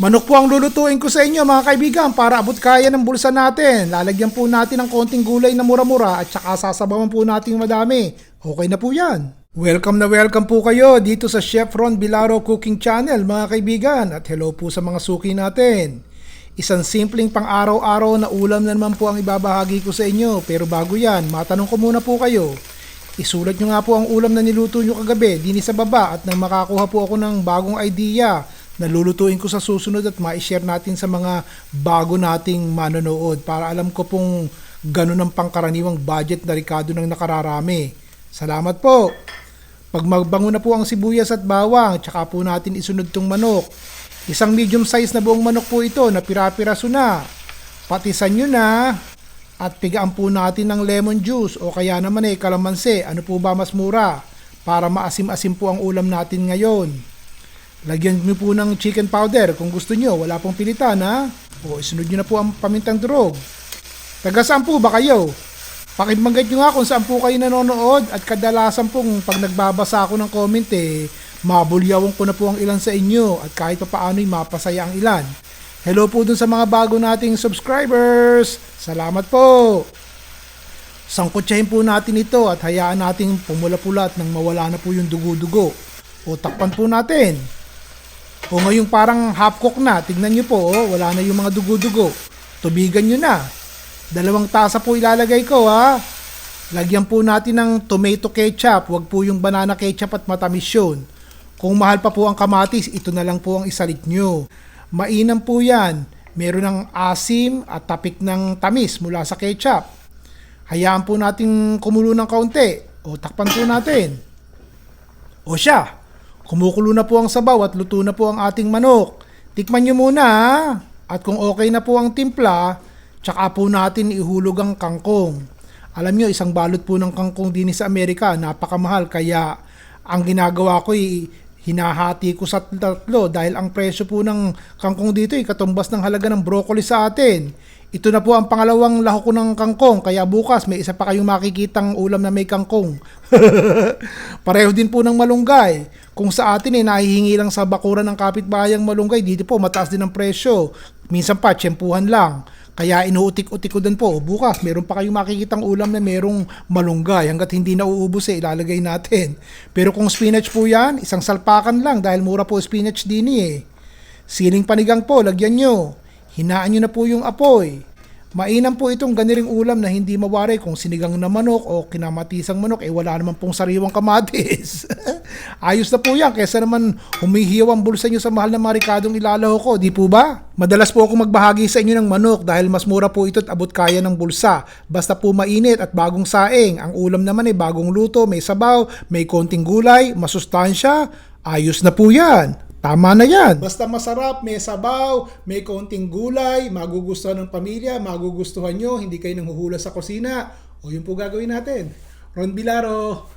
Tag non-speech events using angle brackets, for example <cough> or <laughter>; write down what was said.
Manok po ang lulutuin ko sa inyo mga kaibigan para abot kaya ng bulsa natin. Lalagyan po natin ng konting gulay na mura-mura at saka sasabawan po natin madami. Okay na po yan. Welcome na welcome po kayo dito sa Chef Ron Bilaro Cooking Channel mga kaibigan at hello po sa mga suki natin. Isang simpleng pang-araw-araw na ulam na naman po ang ibabahagi ko sa inyo pero bago yan, matanong ko muna po kayo. Isulat nyo nga po ang ulam na niluto nyo kagabi dini sa baba at nang makakuha po ako ng bagong idea na lulutuin ko sa susunod at ma-share natin sa mga bago nating manonood para alam ko pong ganun ang pangkaraniwang budget na Ricardo ng nakararami. Salamat po! Pag magbango na po ang sibuyas at bawang, tsaka po natin isunod tong manok. Isang medium size na buong manok po ito na pira-piraso na. Patisan nyo na at pigaan po natin ng lemon juice o kaya naman eh kalamansi. Ano po ba mas mura? Para maasim-asim po ang ulam natin ngayon. Lagyan niyo po ng chicken powder kung gusto niyo. Wala pong pilitan ha. O isunod niyo na po ang pamintang durog. Taga saan po ba kayo? Pakibanggit nyo nga kung saan po kayo nanonood at kadalasan pong pag nagbabasa ako ng comment eh, mabulyawan ko na po ang ilan sa inyo at kahit pa paano'y mapasaya ang ilan. Hello po dun sa mga bago nating subscribers. Salamat po. Sangkotsahin po natin ito at hayaan nating pumula-pula at nang mawala na po yung dugo-dugo. O takpan po natin. O ngayong parang half cook na, tignan nyo po, oh, wala na yung mga dugo-dugo. Tubigan nyo na. Dalawang tasa po ilalagay ko ha. Lagyan po natin ng tomato ketchup, wag po yung banana ketchup at matamis yun. Kung mahal pa po ang kamatis, ito na lang po ang isalit nyo. Mainam po yan. Meron ng asim at tapik ng tamis mula sa ketchup. Hayaan po natin kumulo ng kaunti. O takpan po natin. O siya, kumukulo na po ang sabaw at luto na po ang ating manok. Tikman nyo muna. At kung okay na po ang timpla, tsaka po natin ihulog ang kangkong. Alam nyo, isang balot po ng kangkong din sa Amerika, napakamahal. Kaya ang ginagawa ko ay hinahati ko sa tatlo dahil ang presyo po ng kangkong dito ay katumbas ng halaga ng broccoli sa atin. Ito na po ang pangalawang lahok ko ng kangkong kaya bukas may isa pa kayong makikitang ulam na may kangkong. <laughs> Pareho din po ng malunggay. Kung sa atin eh nahihingi lang sa bakuran ng kapitbayang malunggay, dito po mataas din ang presyo. Minsan pa, tsempuhan lang. Kaya inuutik-utik ko din po, bukas meron pa kayong makikitang ulam na merong malunggay hanggat hindi na uubos eh, ilalagay natin. Pero kung spinach po yan, isang salpakan lang dahil mura po spinach din eh. Siling panigang po, lagyan nyo. Hinaan nyo na po yung apoy. Mainam po itong ganiring ulam na hindi mawari kung sinigang na manok o kinamatisang manok, eh wala naman pong sariwang kamatis. <laughs> Ayos na po yan, kesa naman humihiyaw ang bulsa nyo sa mahal na marikadong ilalaho ko, di po ba? Madalas po ako magbahagi sa inyo ng manok dahil mas mura po ito at abot kaya ng bulsa. Basta po mainit at bagong saing. Ang ulam naman ay bagong luto, may sabaw, may konting gulay, masustansya. Ayos na po yan. Tama na yan. Basta masarap, may sabaw, may konting gulay, magugustuhan ng pamilya, magugustuhan nyo, hindi kayo nanghuhula sa kusina. O yun po gagawin natin. Ron Bilaro,